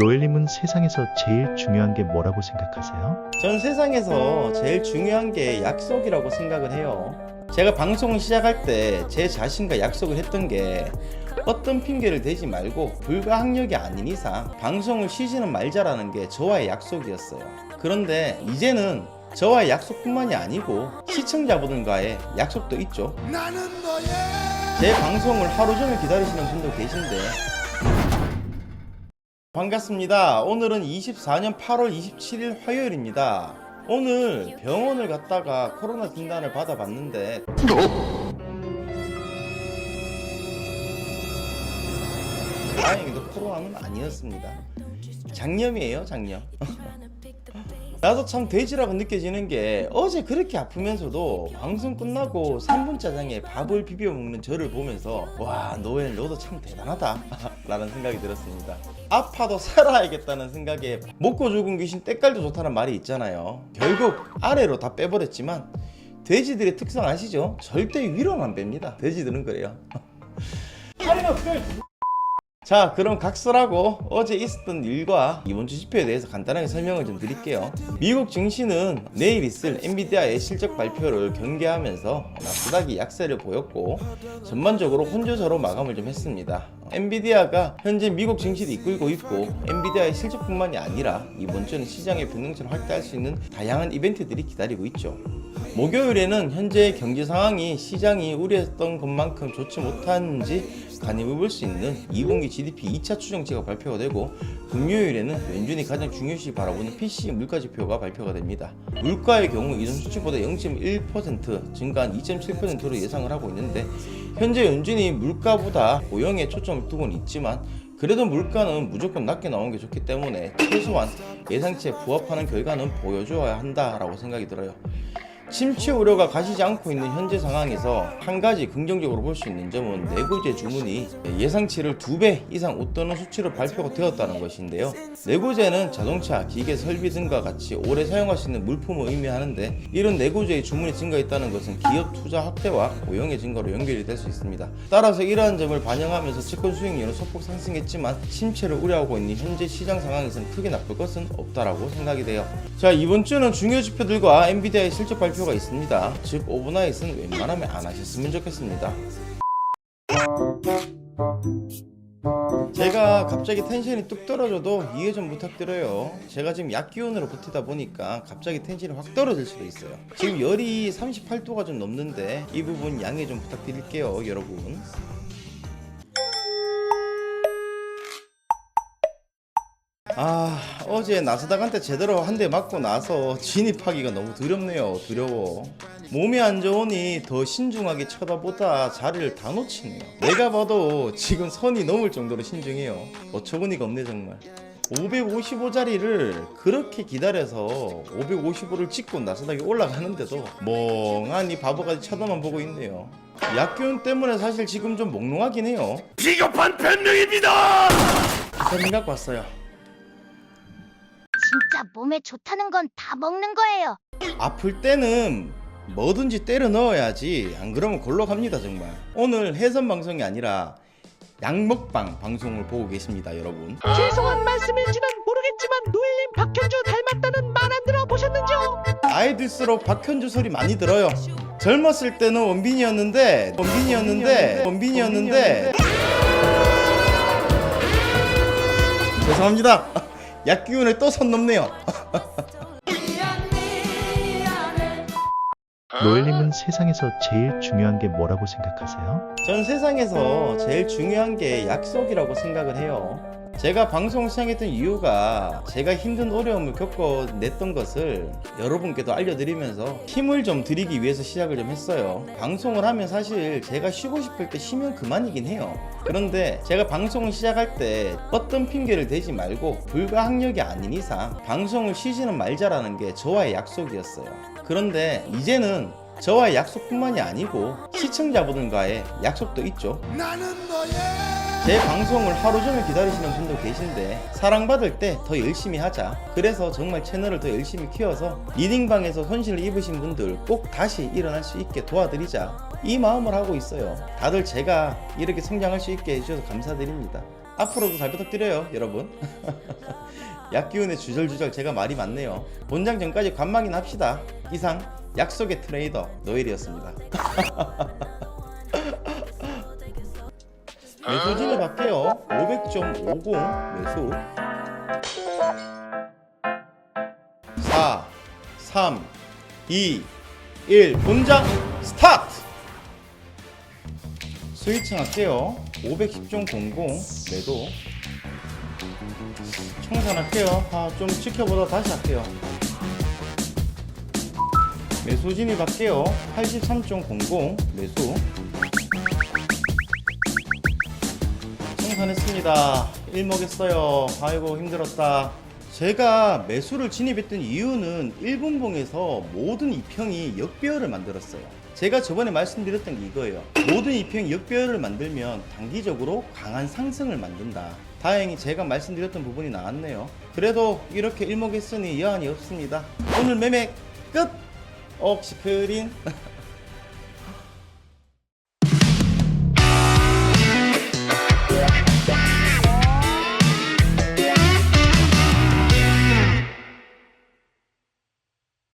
노엘님은 세상에서 제일 중요한 게 뭐라고 생각하세요? 전 세상에서 제일 중요한 게 약속이라고 생각을 해요. 제가 방송을 시작할 때 제 자신과 약속을 했던 게 어떤 핑계를 대지 말고 불가항력이 아닌 이상 방송을 쉬지는 말자라는 게 저와의 약속이었어요. 그런데 이제는 저와의 약속뿐만이 아니고 시청자분들과의 약속도 있죠. 제 방송을 하루 종일 기다리시는 분도 계신데 반갑습니다. 오늘은 24년 8월 27일 화요일입니다. 오늘 병원을 갔다가 코로나 진단을 받아봤는데 다행히도 코로나는 아니었습니다. 장염이에요, 장염. 나도 참 돼지라고 느껴지는 게 어제 그렇게 아프면서도 방송 끝나고 3분 짜장에 밥을 비벼 먹는 저를 보면서 와 노엘 너도 참 대단하다 라는 생각이 들었습니다. 아파도 살아야겠다는 생각에 먹고 죽은 귀신 때깔도 좋다는 말이 있잖아요. 결국 아래로 다 빼버렸지만 돼지들의 특성 아시죠? 절대 위로는 안 뺍니다. 돼지들은 그래요 자 그럼 각설하고 어제 있었던 일과 이번 주 지표에 대해서 간단하게 설명을 좀 드릴게요. 미국 증시는 내일 있을 엔비디아의 실적 발표를 경계하면서 나스닥이 약세를 보였고 전반적으로 혼조세로 마감을 좀 했습니다. 엔비디아가 현재 미국 증시를 이끌고 있고 엔비디아의 실적뿐만이 아니라 이번 주는 시장의 변동성을 확대할 수 있는 다양한 이벤트들이 기다리고 있죠 목요일에는 현재 경제 상황이 시장이 우려했던 것만큼 좋지 못한지 간입을 볼 수 있는 2분기 GDP 2차 추정치가 발표가 되고 금요일에는 연준이 가장 중요시 바라보는 PC 물가 지표가 발표가 됩니다. 물가의 경우 이전 수치보다 0.1% 증가한 2.7%로 예상을 하고 있는데 현재 연준이 물가보다 고용에 초점을 두고는 있지만 그래도 물가는 무조건 낮게 나오는 게 좋기 때문에 최소한 예상치에 부합하는 결과는 보여줘야 한다라고 생각이 들어요. 침체 우려가 가시지 않고 있는 현재 상황에서 한 가지 긍정적으로 볼 수 있는 점은 내구재 주문이 예상치를 두 배 이상 웃도는 수치로 발표가 되었다는 것인데요. 내구재는 자동차, 기계, 설비 등과 같이 오래 사용할 수 있는 물품을 의미하는데 이런 내구재의 주문이 증가했다는 것은 기업 투자 확대와 고용의 증가로 연결이 될 수 있습니다. 따라서 이러한 점을 반영하면서 채권 수익률은 소폭 상승했지만 침체를 우려하고 있는 현재 시장 상황에서는 크게 나쁠 것은 없다라고 생각이 돼요. 자 이번 주는 중요 지표들과 엔비디아의 실적 발표 가 있습니다. 즉 오버나잇은 웬만하면 안 하셨으면 좋겠습니다. 제가 갑자기 텐션이 뚝 떨어져도 이해 좀 부탁드려요. 제가 지금 약 기운으로 버티다 보니까 갑자기 텐션이 확 떨어질 수도 있어요. 지금 열이 38도가 좀 넘는데 이 부분 양해 좀 부탁드릴게요, 여러분. 아 어제 나스닥한테 제대로 한 대 맞고 나서 진입하기가 너무 두렵네요. 두려워. 몸이 안 좋으니 더 신중하게 쳐다보다 자리를 다 놓치네요. 내가 봐도 지금 선이 넘을 정도로 신중해요. 어처구니가 없네 정말. 555자리를 그렇게 기다려서 555를 찍고 나스닥이 올라가는데도 멍하니 바보같이 쳐다만 보고 있네요. 약기운 때문에 사실 지금 좀 몽롱하긴 해요. 비겁한 변명입니다. 갖고 왔어요 진짜 몸에 좋다는 건 다 먹는 거예요. 아플 때는 뭐든지 때려 넣어야지 안 그러면 골로 갑니다 정말. 오늘 해선 방송이 아니라 양먹방 방송을 보고 계십니다 여러분. 죄송한 말씀일지는 모르겠지만 노엘님 박현주 닮았다는 말 안 들어보셨는지요? 나이 들수록 박현주 소리 많이 들어요. 젊었을 때는 원빈이었는데 원빈이었는데. 원빈이었는데. 죄송합니다 약기운에 또선 넘네요 노엘님은 세상에서 제일 중요한 게 뭐라고 생각하세요? 전 세상에서 제일 중요한 게 약속이라고 생각을 해요. 제가 방송을 시작했던 이유가 제가 힘든 어려움을 겪어냈던 것을 여러분께도 알려드리면서 힘을 좀 드리기 위해서 시작을 좀 했어요. 방송을 하면 사실 제가 쉬고 싶을 때 쉬면 그만이긴 해요. 그런데 제가 방송을 시작할 때 어떤 핑계를 대지 말고 불가항력이 아닌 이상 방송을 쉬지는 말자라는 게 저와의 약속이었어요. 그런데 이제는 저와의 약속뿐만이 아니고 시청자분들과의 약속도 있죠. 제 방송을 하루 종일 기다리시는 분도 계신데 사랑받을 때 더 열심히 하자. 그래서 정말 채널을 더 열심히 키워서 리딩방에서 손실을 입으신 분들 꼭 다시 일어날 수 있게 도와드리자. 이 마음을 하고 있어요. 다들 제가 이렇게 성장할 수 있게 해주셔서 감사드립니다. 앞으로도 잘 부탁드려요 여러분 약기운의 주절주절 제가 말이 많네요 본장 전까지 관망인 합시다 이상 약속의 트레이더 노엘이었습니다 매수진을 받게요 500.50 매수. 4 3 2 1 본장 스타트! 스위칭 할게요. 510.00 매도. 청산할게요. 아, 좀 지켜보다 다시 할게요. 매수 진입할게요. 83.00 매수 했습니다. 일먹였어요. 아이고 힘들었다. 제가 매수를 진입했던 이유는 1분봉에서 모든 이평이 역배열을 만들었어요. 제가 저번에 말씀드렸던 게 이거예요. 모든 이평이 역배열을 만들면 단기적으로 강한 상승을 만든다. 다행히 제가 말씀드렸던 부분이 나왔네요. 그래도 이렇게 일목했으니 여한이 없습니다. 오늘 매매 끝! 옥시크린